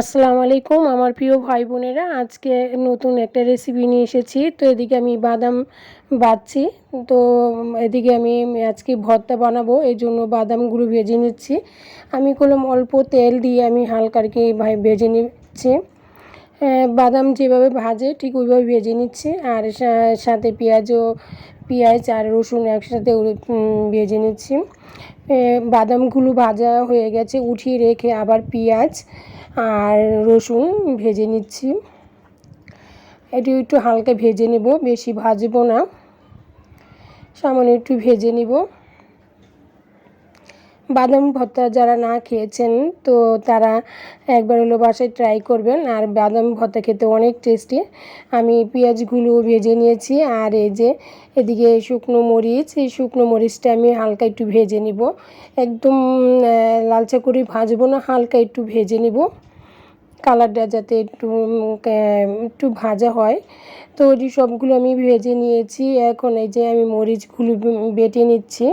আসসালামু আলাইকুম আমার প্রিয় ভাই বোনেরা আজকে নতুন একটা রেসিপি নিয়ে এসেছি। তো এদিকে আমি বাদাম বাচ্ছি তো এদিকে আমি আজকে ভর্তা বানাবো এই জন্য বাদামগুলো ভেজে নিচ্ছি। আমি করলাম অল্প তেল দিয়ে আমি হালকা আর কি ভাই ভেজে নিচ্ছি। হ্যাঁ, বাদাম যেভাবে ভাজে ঠিক ওইভাবে ভেজে নিচ্ছি। আর সাথে পেঁয়াজও পেঁয়াজ আর রসুন একসাথে ভেজে নিচ্ছি। বাদামগুলো ভাজা হয়ে গেছে উঠিয়ে রেখে আবার পেঁয়াজ আর রসুন ভেজে নিচ্ছি। এটি একটু হালকা ভেজে নেব, বেশি ভাজবো না। সামান্য একটু ভেজে নিব। বাদাম ভর্তা যারা না খেয়েছেন, তো তারা একবার হলো বাসায় ট্রাই করবেন। আর বাদাম ভর্তা খেতে অনেক টেস্টি আমি পেঁয়াজগুলো ভেজে নিয়েছি, আর এই যে এদিকে শুকনো মরিচ, এই শুকনো মরিচটা আমি হালকা একটু ভেজে নিব। একদম লালচা করে ভাজবো না, হালকা একটু ভেজে নিব। কালারটা যাতে একটু একটু ভাজা হয়। তো ওই সবগুলো আমি ভেজে নিয়েছি। এখন এই যে আমি মরিচগুলো বেটে নিচ্ছি।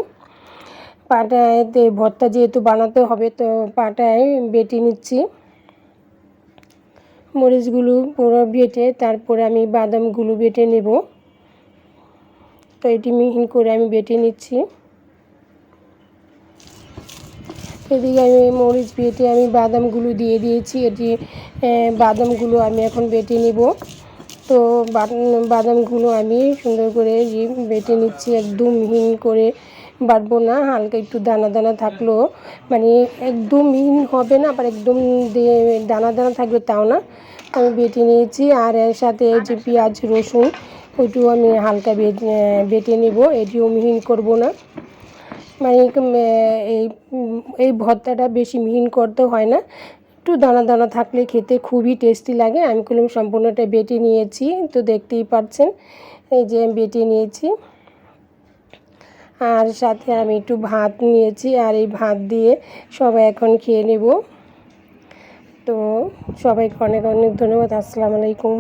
পাটাতে ভর্তা যেহেতু বানাতে হবে, তো পাটায় বেটে নিচ্ছি। মরিচগুলো পুরো বেটে তারপরে আমি বাদামগুলো বেটে নেব। তো এটি মিহিন করে আমি বেটে নিচ্ছি। এদিকে আমি মরিচ বেটে আমি বাদামগুলো দিয়ে দিয়েছি। এটি বাদামগুলো আমি এখন বেটে নিব। তো বাদ- বাদামগুলো আমি সুন্দর করে বেটে নিচ্ছি, একদম মিহিন করে বাটবো না, হালকা একটু দানা দানা থাকলেও মানে একদম মিহিন হবে না, আবার একদম দানা দানা থাকবে তাও না। আমি বেটে নিয়েছি, আর এর সাথে যে পেঁয়াজ, রসুন ওইটু আমি হালকা বেটে নিব, এটিও মিহিন করব না। মানে এই এই ভর্তাটা বেশি মিহিন করতে হয় না। একটু দানা দানা থাকলে খেতে খুবই টেস্টি লাগে। আমি কলম সম্পূর্ণটা বেটে নিয়েছি, তো দেখতেই পাচ্ছেন, এই যে আমি বেটে নিয়েছি। আর সাথে আমি একটু ভাত নিয়েছি, আর এই ভাত দিয়ে সবাই এখন খেয়ে নেব। তো সবাইকে অনেক অনেক ধন্যবাদ, আসসালামু আলাইকুম।